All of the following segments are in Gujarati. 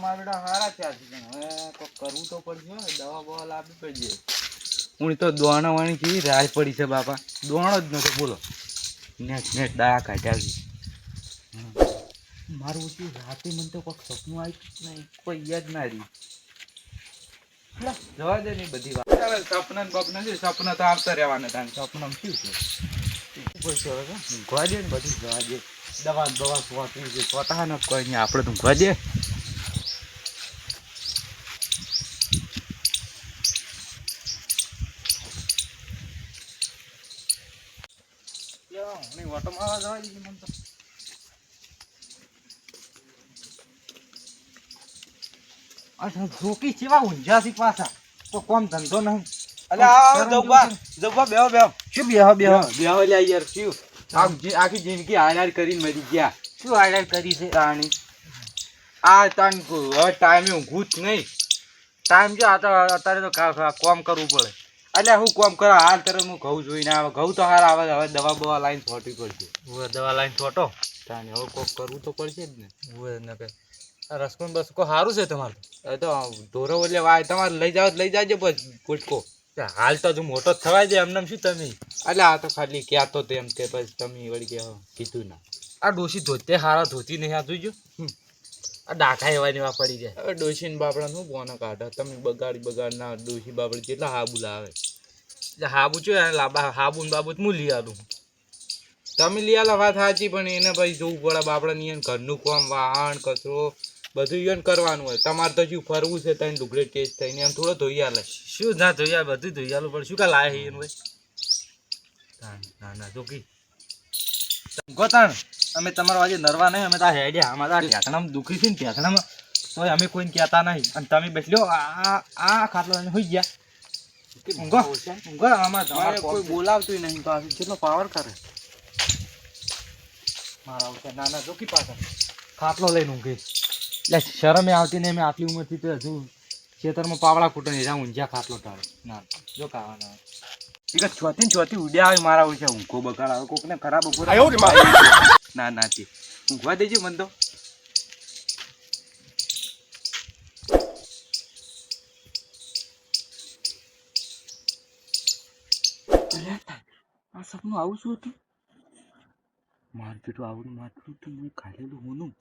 મારા હારા થયા છે પણ હવે કરવું તો પડશે દવા બવા લાવવી પડશે. હું તો દોણા વાણી કેવી રાહ પડી છે બાપા. દોણો જ નતો, બોલો. નેટ નેટ દયા કાઢ્યા છે. મારું ઓછું રાતે મને તો કોઈક સપનું આવ્યું નહીં, કોઈ યાદ ના રહી જવા દે ને બધી વાત. હવે સપના બપના છે, સપના તો આવતા રહેવાના તાન સપના શું છે? છે હવે. ઊંઘવા દે ને બધું, જવા દે. દવા દવા સ્વાતી છે, સ્વતઃ ન કોઈ નહીં, આપણે તો ઊંઘવા દે. ઓટો મારવા જવા દીધી મને તો. જોકી ચેવા ઊંઝા છે પાછા? તો કોમ ધંધો નહીં. અલે આવો જબ્બા જબ્બા બેહો બેહો. શું બેહો બેહો? બેહો લ્યા યાર શું? આખી જિંદગી હાલાર કરીને મરી ગયા. શું હાઈલાઇટ કરી છે તાણી આ તાન હવે ટાઈમે ઊંઘું જ નહીં. ટાઈમ જો આ તો અત્યારે તો કોમ કરવું પડે. એટલે હું કોમ કરો? હાલ તરફ હું ઘઉં જોઈને આવે ઘઉં તો હાર આવે હવે દવા બવા લાઈન છોટવી પડશે. હવે દવા લાઈન છોટો. તાણી હવે કોક કરવું તો પડશે જ ને. ઉવે ન કે. રસકોન બસ કો સારું છે તમારું? હવે તો ઢોરો એટલે વાય તમારે લઈ જાવ તો લઈ જાજો બસ ગુટકો. હાલ તો હજુ મોટો જ થવાય છે એમને શું તમે? એટલે આ તો ખાલી ક્યાં તો તેમ તે પછી તમે વળી કે કીધું ના. આ ડોસી ધોતે હારા ધોતી નહીં આ જોઈજો આ ડાખા એવા ને પડી જાય. હવે ડોશી ને બાપડા શું બોનો કાઢો? તમે બગાડી બગાડ ના ડોશી બાપડી કેટલા હા લાવે એટલે હાબુ ચો લાબા હાબુ ને બાબુ હું લઈ આલું તમે લઈ આલા વાત સાચી પણ એને પછી જોવું પડે બાપડા ની ઘરનું કામ વાહન કચરો બધું એને કરવાનું હોય. તમારે તો શું ફરવું છે તને ડુગડે ટેસ્ટ થઈને એમ થોડો ધોઈ આલે. શું ના ધોઈ આ બધું ધોઈ આલું પણ શું કા લાય હે એનું ભાઈ? ના ના જોકી. ગોતાણ અમે તમારા આજે નરવા નહીં અમે તો આ અમારે અમારા ઢેકણામાં દુખી છે ને ઢેકણામાં. અમે કોઈને કહેતા નહીં. અને તમે બેસલ્યો આ આ ખાટલો હોઈ ગયા. ઊંઘો. ઊંઘો આમાં તમારે કોઈ બોલાવતું નહીં પાછું કેટલો પાવર કરે. મારા ઉપર નાના જોકી પાછા ખાટલો લઈને ઊંઘી. એટલે શરમે આવતી નહીં મેં આટલી ઉંમરથી તો હજુ ખેતરમાં પાવડા કૂટો નહીં જ્યાં ઊંઝા ખાટલો ટાળે. ના જો કાવાના એક ચોથી ને ચોથી ઉડ્યા આવે મારા વિશે ઊંઘો બગાડ આવે કોકને ખરાબ બપોર ના ના ઊંઘવા દેજો મને તો. સપનું આવું શું હતું? મારું આવડું માથું હતું મેં ખાલેલું હોનું.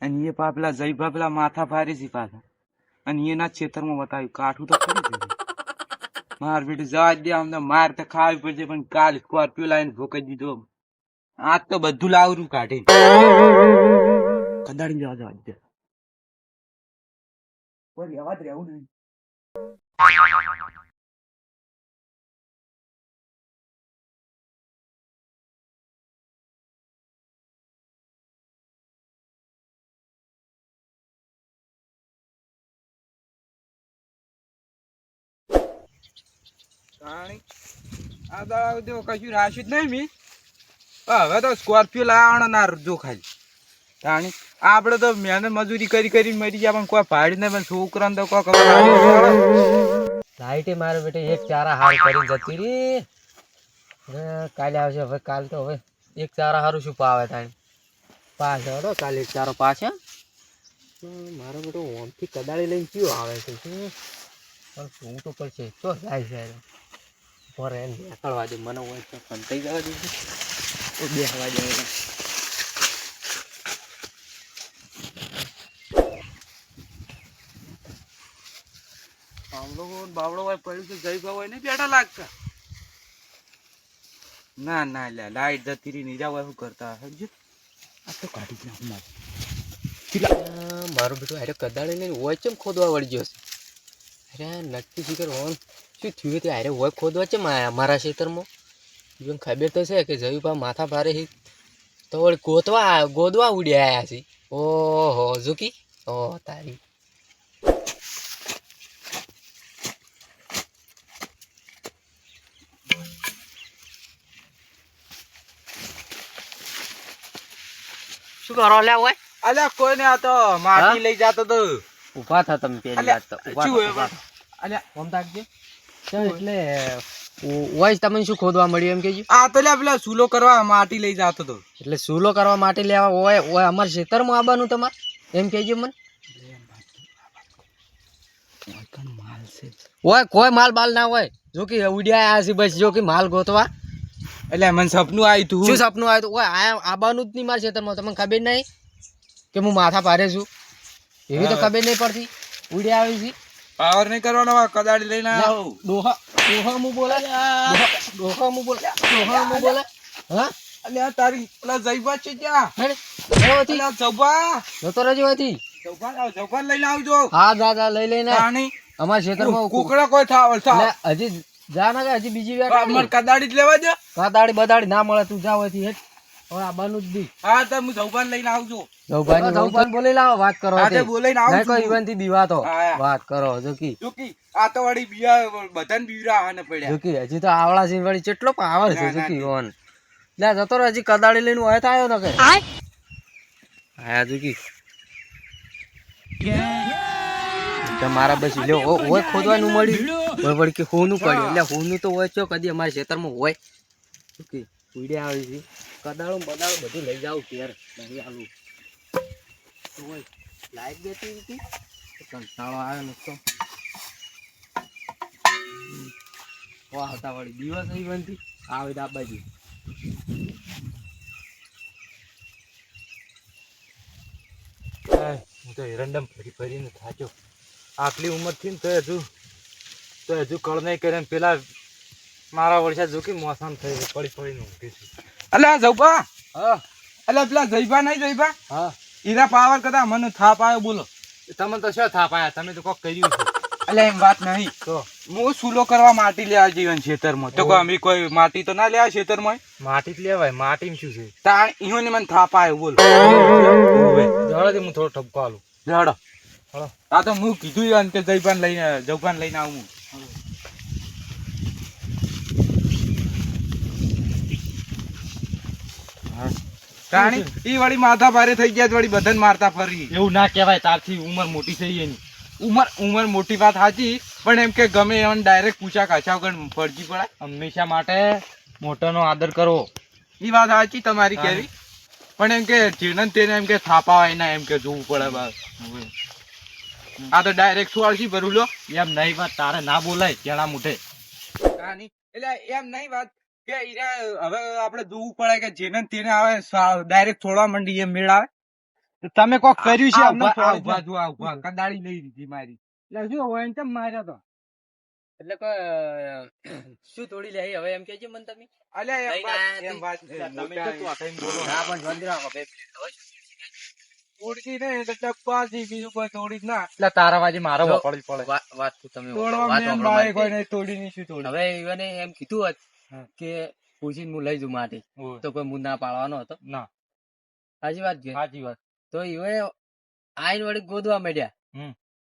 અને એ પાપલા જઈ પાપલા માથા ફારી છે પાછા. અને એના છેતરમાં બતાવ્યું કાઠું તો ખરી જ માર બેટું જવા દે અમને માર તો ખાવી પડશે પણ કાલ સ્કોર્પિયો લાવીને ભોકાઈ દીધો. આજ તો બધું લાવરું કાઢે. કંદાડી જવા જવા દે. કોઈ રહેવા જ રહેવું નહીં. તાણી આ દાડા કશું રાખ્યું જ નહીં મી. હવે તો સ્કોર્પિયો લાવવાનો ના જો ખાલી. તાણી આપણે તો મહેનત મજૂરી કરી કરી મરી ગયા પણ કોઈ ભાડી નહીં પણ છોકરાને તો કોઈ ખબર લાઈટે મારે બેટે એક ચારા હાર કરીને જતી રી કાલે આવશે હવે કાલ તો હવે એક ચારા હારું શું પાવે થાય પાછો હતો કાલે એક ચારો પાસે મારો બેટો ઓમથી કદાળી લઈને કયો આવે છે શું? પણ શું તો પડશે તો જાય છે. પર એને નીકળવા દે મને હોય તો ફંટાઈ જવા દે તો બેસવા દે. બાવડો બાવડો હોય પડ્યું તો જઈ ગયો હોય ને બેઠા લાગતા. ના ના લે લાઈટ જતી રહી નીજા હોય શું કરતા સમજે આ તો કાઢી નાખું મારું. મારો બેટો અરે કદાળી લઈને હોય ચેમ ખોદવા વળી ગયો છે. અરે નક્કી ફિકર હોન શું થયું? તે અરે હોય ખોદવા છે મારા ખેતરમાં. જો ખબર તો છે કે જયુભા માથા ભારે હી. તો વળી ગોતવા ગોદવા ઉડ્યા આવ્યા છે. ઓહો ઝુકી? ઓ તારી. શું કરો લે હોય અલ્યા કોઈ ને આ તો માટી? લઈ જતો તો. ઊભા થા તમે પેલી વાત તો. ઊભા થા. અલ્યા ફોન તાકજે ચાલ એટલે વોઇસ તમને શું ખોદવા મળ્યું એમ કેજો આ તો લ્યા પેલા સૂલો કરવા માટી લઈ જતો તો એટલે સૂલો કરવા માટે લેવા ઓય ઓય અમારા ખેતરમાં આવવાનું તમારે એમ કહેજો મને. ઓય કોઈ માલ બાલ ના હોય. જો કે ઉડ્યા આયા છે બસ જો કે માલ ગોતવા. એટલે મને સપનું આવ્યું તું. શું સપનું આવ્યું તું? ઓય આયા આબાનું જ નહીં મારા ખેતરમાં તમને ખબર નહીં? કે હું માથા પારે છું. એવી તો ખબર નહીં પડતી. ઉડ્યા આવી છે. પાવર નહીં કરવાનો કદાડી લઈને લે, આવો. ડોહા ડોહા મુ બોલે. ડોહા- મુ બોલે. ડોહા મુ બોલે. હા? અલ્યા તારી પેલા જઈબા છે ત્યાં. હેડ. હતી અલ્યા જતો રહેજો હતી જબ્બા લાવ લઈને આવજો. હા જા જા લઈ લઈને. પાણી અમારા ખેતરમાં કુકડા કોઈ થાવ હજી જા ના હજી બીજી વાર અમાર કદાડી જ લેવા દે. કદાડી બદાડી ના મળે તું જાવ હતી હેડ. હવે આબાનું જ દી. હા તો હું જબ્બા લઈને આવજો જવભાઈ જવભાઈ બોલી લાવો વાત કરો હા તે. તે બોલાઈને ના આવું કોઈ છું થી દીવાતો હા. વાત કરો જોકી. જોકી આ તો વળી બીજા બધાને બીવરા આને પડ્યા. જોકી હજી તો આવડા સિંહ વાળી કેટલો પાવર છે ના, ના, જોકી ઓન. લે જતો રહે હજી કદાળી લઈને ઓય આવ્યો કે. જોકી. મારા બસ લ્યો ઓય ખોદવાનું મળ્યું. વળી કે હોનું પડ્યું એટલે હોનું તો હોય છો કદી અમારા ખેતરમાં હોય. જોકી. ઉડ્યા આવી છે. કદાળો બદાળો બધું લઈ જાવ ઘેર. નહીં આલું. તો હોય. લાઈટ બેઠી હતી. કંટાળો આવે નુકસાન વાહ હતા દિવસ નહીં બનતી આવે દાબાજી હું તો એરંડમ ફરી ફરીને થાક્યો. આટલી ઉંમરથી તો હજુ તો હજુ કળ નહીં કરે પેલા મારા વર્ષે જોકી મોસમ થઈ ગયું પડી પડી ઊંઘી છું. અલ્યા હા. અલ્યા પેલા જયભા નહીં જયભા? હા. ઈરા પાવર કરતા મને થાપ આવ્યો બોલો. તમે તો શું થાપ આવ્યા તમે તો કોક કર્યું છે. અલ્યા એમ વાત નહીં. તો? હું સુલો કરવા માટી લેવા જીવન ખેતરમાં. તો કોઈ અમે કોઈ માટી તો ના લેવા ખેતરમાં? માટી જ લેવાય માટી શું છે? તાણ ઈહોને મને થાપ આવ્યો બોલો. જડો હું થોડો ઠપકો આલું. જડો. આ તો હું કીધું કે જયભાન લઈને જવભાન લઈને આવું. રાણી ઈ વળી માથા ભારે થઈ ગયા વળી બધાને મારતા ફરી. એવું ના કહેવાય તારથી ઉંમર મોટી થઈ એની. ઉંમર ઉંમર મોટી વાત સાચી પણ એમ કે ગમે એમ ડાયરેક્ટ પૂછા કાછા વગર ફરજી પડાય. હંમેશા માટે મોટાનો આદર કરવો. ઈ વાત સાચી તમારી કેવી. પણ એમ કે જેને તેને એમ કે થાપાવાય ના એમ કે જોવું પડે બસ. આ તો ડાયરેક્ટ સુવાળશી ભરું લો. એમ નહીં વાત તારે ના બોલાય જણા મુઠે. એટલે એમ નહીં વાત. કે હવે આપણે જોવું પડે કે જેને તેને આવે ડાયરેક્ટ છોડવા માંડી એમ મેળ આવે? તમે કોક કર્યું છે? આ ઉભા-. જો. કદાળી લઈ લીધી મારી. એટલે શું હોય ને માર્યા તો? એટલે કે શું તોડી લઈ હવે એમ કેજો મને તમે. અલ્યા એમ વાત- એમ તમે તો તું બોલો. ના પણ હવે એટલે ટપ્પાથી બીજું કોઈ તોડી ના. એટલે તારા વાજે મારો વપડવી પડે. વાત તો તમે. કોઈ તોડી નહીં શું તોડી હવે એમ કીધું હોત. કે પૂછીને હું લઈ જઉં માટી. તો કોઈ હું ના પાડવાનો હતો. ના. સાચી વાત સાચી વાત. તો એ આઈને વળી ગોદવા માંડ્યા.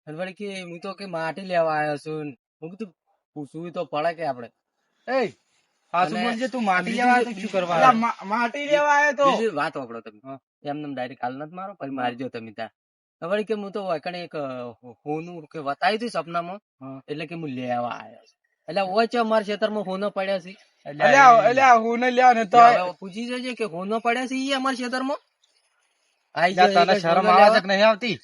અને વળી કે હું તો કે માટી લેવા આવ્યો છું હું કીધું પૂછવું તો પડે કે આપડે એ હાસુ તું માટી લેવા આવ્યો શું કરવા અલા, આવ્યો? મા- માટી લેવા આવ્યો તો. બીજી વાત વાપરો તમે. એમને ડાયરેક્ટ હાલ નથી મારો પછી મારી દો તમે ત્યાં. વળી કે હું તો એક હોનું કે બતાવ્યું હતું સપનામાં. એટલે કે હું લેવા આવ્યો છું. એટલે ઓય છે અમારા ક્ષેત્રમાં હોનો પડ્યા છે. અલ્યા અલ્યા હું નહીં લેવા ને તો પૂછી જોજે કે હોનો પડ્યા છે ઈ અમારા ખેતરમાં? આઈ લ્યા, તને શરમ આવે છે નહીં આવતી?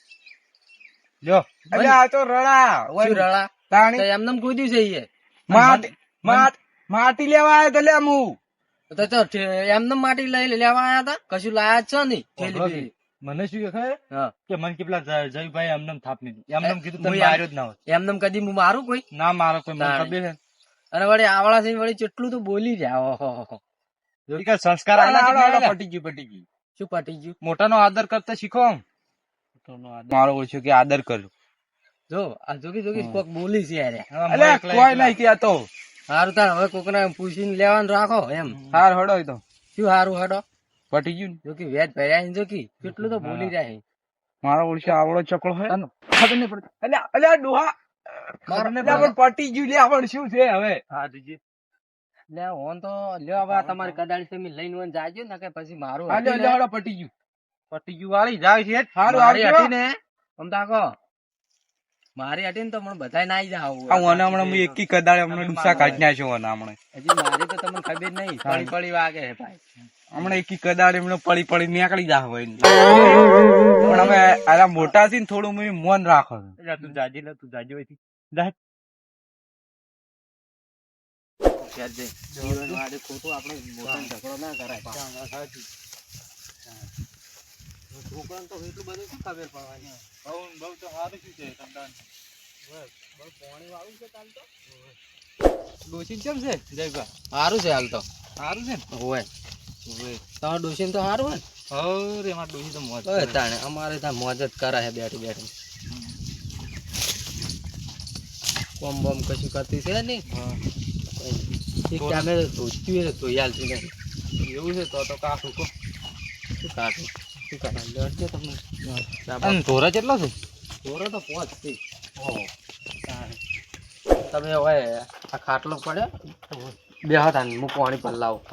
લ્યો. અલ્યા આ તો રડા. ઓય રળા તાણી એમને કૂદ્યું છે ઈ. માટી માટ- માટી લેવા આવ્યો તો હું. તો તો એમને માટી લઈ લેવા આયા હતા કશું લાયા છે નહીં થેલી મને શું કે કે મન કે પેલા જયભાઈ એમને એમ થાપ નહીં એમને એમ કીધું તમે માર્યો જ ના હોય એમને કદી હું મારું કોઈ? ના મારો કોઈ મને ખબર અને વળી આવડા સિંહ વળી કેટલું તો બોલી રહ્યા ઓહો સંસ્કાર પટી ગયું પટી ગયું. શું પટી ગયું? મોટાનો આદર કરતા શીખો. મારો ઓછો કે આદર કરજો જો આ જોગી જોગી કોક બોલી છે યાર. અલે કોઈ નહીં તો હારું તાર હવે કોકને પૂછીને લેવાનું રાખો એમ. હાર હડો તો. શું હારું હડો? પટી ગયું ને. જોકી વેજ ભર્યા જોકી કેટલું તો બોલી જાય. મારો ઓળખ્યો આવડો ચકડો હોય ખબર નહીં પડતી. અલ્યા અલ્યા ડોહા. પણ પટી ગયું લ્યા પણ શું છે હવે? લે ઓન તો લ્યો હવે તમારી કડાળી તમે લઈને ઓન જાજો ને કે પછી મારું હાલો હટીને- પટી ગયું. પટી ગયું વાળી જાય છે હારું, આવજો. હટીને. આમ તાકો મારી હટીને તો મને બધાય નાઈ જાવ આ ઓને હમણાં હું એકી કદાળ હમણાં ડુસા કાઢી નાખ્યો ઓને હમણાં. હજી મારી તો તમને ખબર નહીં પડી પડી વાગે ભાઈ. હમણાં એકી કદાડ એમને પડી પડી નીકળી જા હોય પણ અમે આલા મોટા થી થોડું મેં મન રાખો તું જાજી લે તું જાજી હોય જા. ખોટું આપણે મોટાને ઝઘડો ના કરાય. છોકરાને તો એટલું બધું શું ખબર પડવાની? બહુ તો સારું શું છે પાણી વાળું છે કાલ તો? ડોસી કેમ છે? જયભા સારું છે હાલ તો. સારું છે ને? હોય. તમારે ડોસીને તો સારું હોય ને? હવ રે મારા ડોસી તો મોજ હોય. તાણે અમારે ત્યાં મોજ જ કરે છે બેઠી બેઠી. કોમ બોમ કશું કરતી છે નહીં. એક ટાઈમે ધોતી હોય તો ધોઈ આલતી એવું છે તો તો કાઠું કો શું શું લડજો તમને. ધોરા કેટલો છે? ધોરો તો પોચથી તમે હોય આ ખાટલો પડ્યો? બે હતા હું પાણી પર લાવું.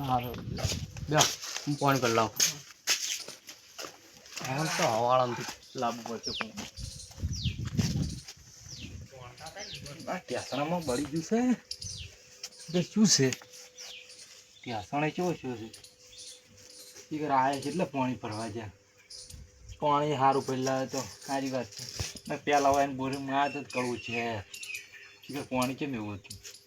બે, હું પાણી પર લાવું આમ તો હવાળામાંથી લાવવું પડશે. આ ટેસણામાં બળી ગયું છે. શું છે? ટેસણે કેવો શું છે ઈ કર આયા પાણી ભરવા જાય. પાણી સારું પહેલા તો સારી વાત છે. પેલા હોય બોરિંગમાં આ જ કરવું છે. પાણી કેમ એવું હતું?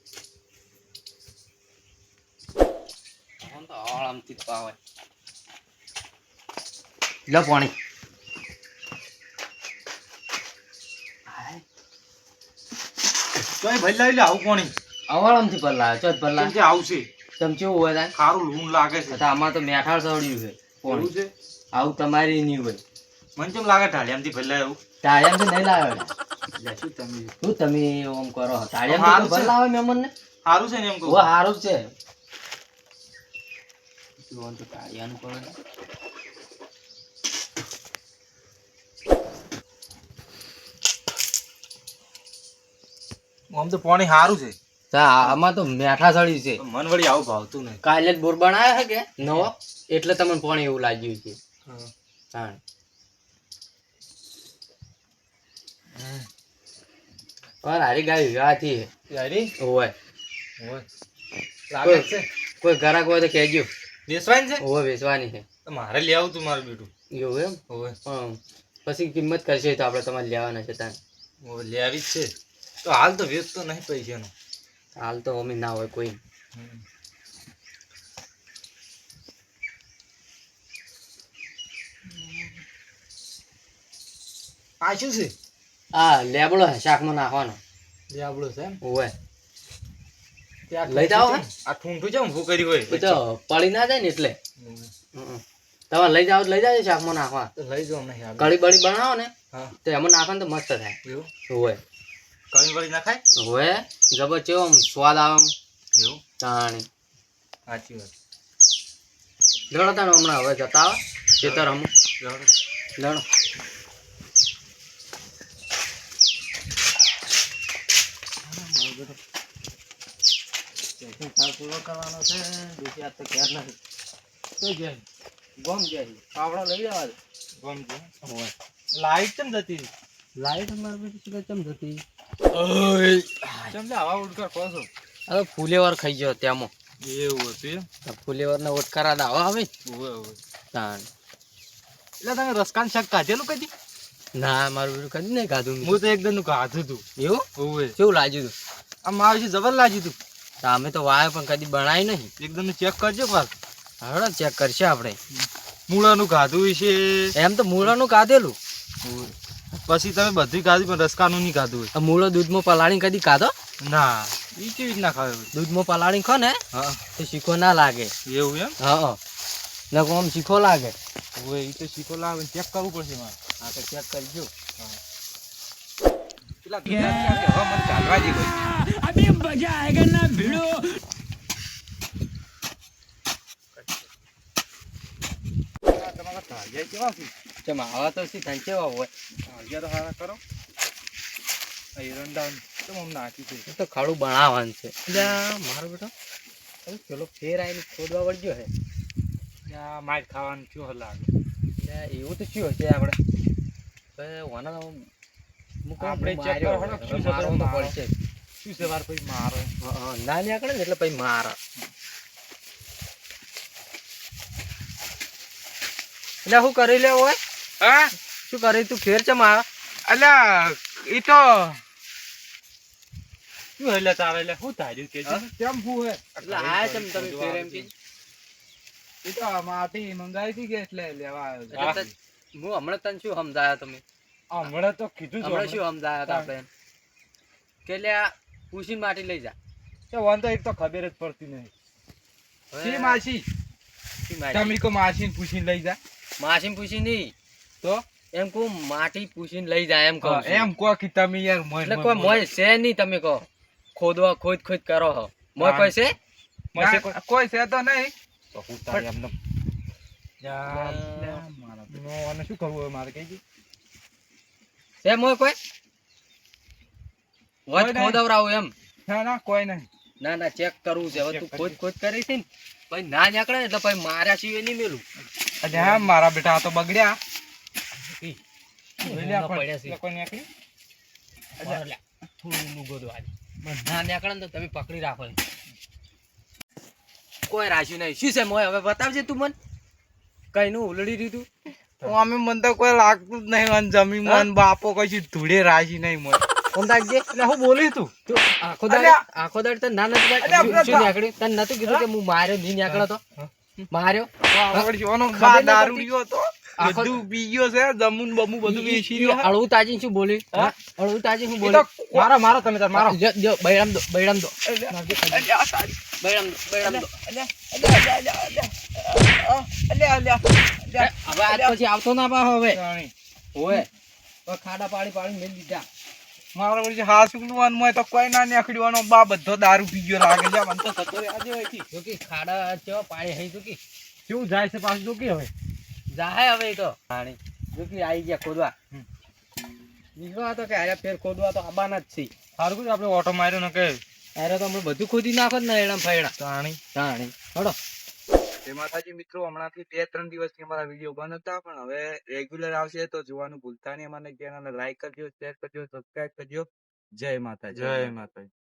તો હવાળામાંથી પાવે લો પાણી લે આવું પાણી. હવાળામાંથી પલ્લા ચોથ પલ્લા કે આવશે. ચમચી હોય તાન? સારું લૂણ લાગે છે. આમાં તો મેઠાળ સવડ્યું છે એવું છે? આવું તમારી નહીં હોય. મને કેમ લાગે ઢાળિયામથી ભલા એવું ટાળિયામ નહીં લાવ્યો શું તમે? શું તમે ઓમ કરો? ટાળિયામ તો સારું છે. ભલે લાવે મહેમાન ને સારું છે ને એમ કહું સારું છે. જોવાનું તો ટાળિયાનું પડે આમ તો પાણી સારું છે. તા આમાં તો મેઠા સળી છે. મન વળી આવું ભાવતું નહીં. કાલે જ બોર બનાવ્યો છે કે? નવો? એટલે તમને પાણી એવું લાગ્યું છે. હા. પણ હારી ગાય વિવાહથી હારી? હોય. હોય. લાગે છે. કોઈ ઘરાક હોય તો કહેજો. વેચવાની છે? ઓવે વેચવાની છે. તો મારે લઈ આવું તું મારું બેટું. એવું એમ? ઓવે. પછી કિંમત કરશે તો આપણે તમારે લેવાના છે તાન. ઓય લેવી આવી જ છે. તો હાલ તો વેચતો નહીં પૈસાનો. હાલ તો અમે ના હોય કોઈ. આ શું છે? આ લેબડો શાકમાં નાખવાનો. લેબડો છે એમ? ઓવે. લઈ જાઓ? આ ઠૂંઠું છે ઊભું કર્યું હોય. તો પડી ના જાય ને એટલે. તમે લઈ જાઓ લઈ જાઓ શાકમાં નાખવા. લઈ જાઓ નહીં કળી બળી બનાવો ને તો એમાં નાખો ને તો મસ્ત થાય. એવું? હોય. કળી બળી ના ખાય ઓવે જબર ચેવો આમ સ્વાદ આવે આમ. એવું? તાણી. સાચી વાત. લડો તાણે હમણાં હવે જતા આવે. ખેતર હમ લડો લડો કરવાનો છે. બીજી આ તો ઘેર નથી. તો જાય ગોમ જાય પાવડો લઈ જવા દે ગમતું હે? ઓય. લાઈટ કેમ જતી? લાઈટ અમારે પછી શું ચમ જતી? કેમ લે આવા ઉડકાર કહો છો? હવે ફુલેવર ખાઈ ગયો ત્યાંમાં એવું હતું એમ? આ ફુલેવરના ઓટકારા દાવા આવે? ઓવે તાણ. એટલે તમે રસકાન શાક કાઢેલું કદી ના મારું બીજું કદી નહીં ખાધું હું તો એકદમનું કાધું તું એવું? ઓવે કેવું લાગ્યું તું? આ મારું જબર લાગ્યું તું તો. અમે તો વાયો પણ કદી બનાવી નહીં. એકદમ ચેક કરજો પાછ. હળો ચેક કરશે આપણે. મૂળાનું ખાધું છે એમ તો મૂળાનું કાધેલું પછી તમે બધું ખાધું પણ રસકાનું નહીં ખાધું હોય. મૂળો દૂધમાં પલાળી કદી ખાધો? ના એ કેવી રીતના ખાવે દૂધમાં પલાળી ખો ને હા. તો શીખો ના લાગે. એવું એમ? હા નકો આમ શીખો લાગે. હોય એ તો શીખો લાગે ચેક કરવું પડશે મારે. હા તો ચેક કરજો. પેલા ગુજરાતી હવે મને ચાલવા દે કોઈ આ मजा आएगा ना भिड़ो આવા તો શી થાય કેવા હોય? ધારિયા તો હારા કરો. આ એરંડા કેમ આમ નાખી છે. તો ખાડું બનાવવાનું છે. મારો બેટો. પેલો ફેર આવીને ખોદવા વળગ્યો હે. આ માર ખાવાનું શું લાગે. એટલે એવું તો શું હશે આપણે ઓના આપણે. શું? પડશે શું છે વાર પછી મારે. ના નીકળે ને એટલે પછી મારે. એટલે શું કરી લે હોય હા? શું કરી? તું ફેર છે મારા? તો શું એટલે તારે? એટલે શું થાય કે કેમ હું હે? એટલે આયા ચમ તમે ફેર એમ કે? ઈ તો માટી મંગાવી હતી કે એટલે લેવા આવ્યો હું હમણાં તને શું સમજાયા તમે? હમણાં તો કીધું હમણાં શું સમજાયા હતા આપણે કે પૂછીને માટી લઈ જા. વન તો એક તો ખબર જ પડતી નહીં. શી માસી? તમે કો માસીને પૂછીને લઈ જા. માસીને પૂછી નહીં. તો? એમ કહું માટી પૂછીને લઈ જાય એમ કહો એમ કહો કે તમે યાર મોય એટલે મોય કોઈ મોય છે નહીં તમે કહો. ખોદવા ખોદ ખોદ કરો હો. મોય કોઈ છે? કોઈ? છે તો નહીં. તો હું તારે એમને યાર, મારા શું કરવું હવે મારે કઈ છે મોય કોઈ? ખોદવરાવું એમ. ના ના કોઈ નહીં. ના ના ચેક કરવું છે. હવે તું ખોદ ખોદ કરી છે ને પછી ના નીકળે એટલે પછી માર્યા સિવાય નહીં મેલું. અરે હા મારા બેટા આ તો બગડ્યા. ના નીકળે ને તો તમે પકડી રાખો કોઈ રાખ્યું નહીં. શું છે મોય? હવે બતાવજે તું મને. કઈ નું ઉલડી દીધું? તો અમે મને તો કોઈ લાગતું જ નહીં જમીન બાપો કશું ધૂળે રાજી નહીં મને અંદાજે એટલે હું બોલી તું. તું આખો દાડે આખો દાડે તને ના નથી શું નીકળ્યું? તને નતું કીધું કે હું માર્યો નહીં નીકળ્યો તો? માર્યો? આગળ જોવાનો ખબર બા નહીં પડતી? દારૂડિયો હતો બધું પી ગયો છે જમૂન બમુન બધું વેચી ઈ- ઈ રહ્યો. છે. અળવું તાજી શું બોલી? અળવું તાજી શું બોલી? મારો મારો તમે તાર મારો. જો જો બૈરામ દો બૈરામ દો. બૈરામ દો બૈરામ દો. અલ્યા, અલ્યા, અલ્યા, અલ્યા, અલ્યા, અલ્યા, અલ્યા, હવે આજ પછી આવતો ના પા હવે. ઓય. ખાડા પાડી પાડી મેં દીધા. મારો વળી હાસુકનું મોય તો કોઈ ના નીકળ્યો બા બધો દારૂ પી ગયો લાગે. છે મને તો થતો રહ્યા હોય. જો કે ખાડા છે પાણી હઈ જો કે. શું જાય છે પાછું તો કે હવે? જાય હવે તો. પાણી. જો કે આવી ગયા ખોદવા. નીકળવા તો કે આયા ફેર ખોદવા તો આબાના જ છે. સારું કીધું આપણે ઓટો માર્યો ને કે. અરે તો આપણે બધું ખોદી નાખો ને એડા ફેડા જાણી તાણી. હડો. જય માતાજી મિત્રો, હમણાંથી બે ત્રણ દિવસથી અમારા વીડિયો બંધ હતા, પણ હવે રેગ્યુલર આવશે તો જોવાનું ભૂલતા નહીં. અમારે ચેનલ લાઈક કરજો શેર કરજો સબસ્ક્રાઇબ કરજો. જય માતાજી. જય માતાજી.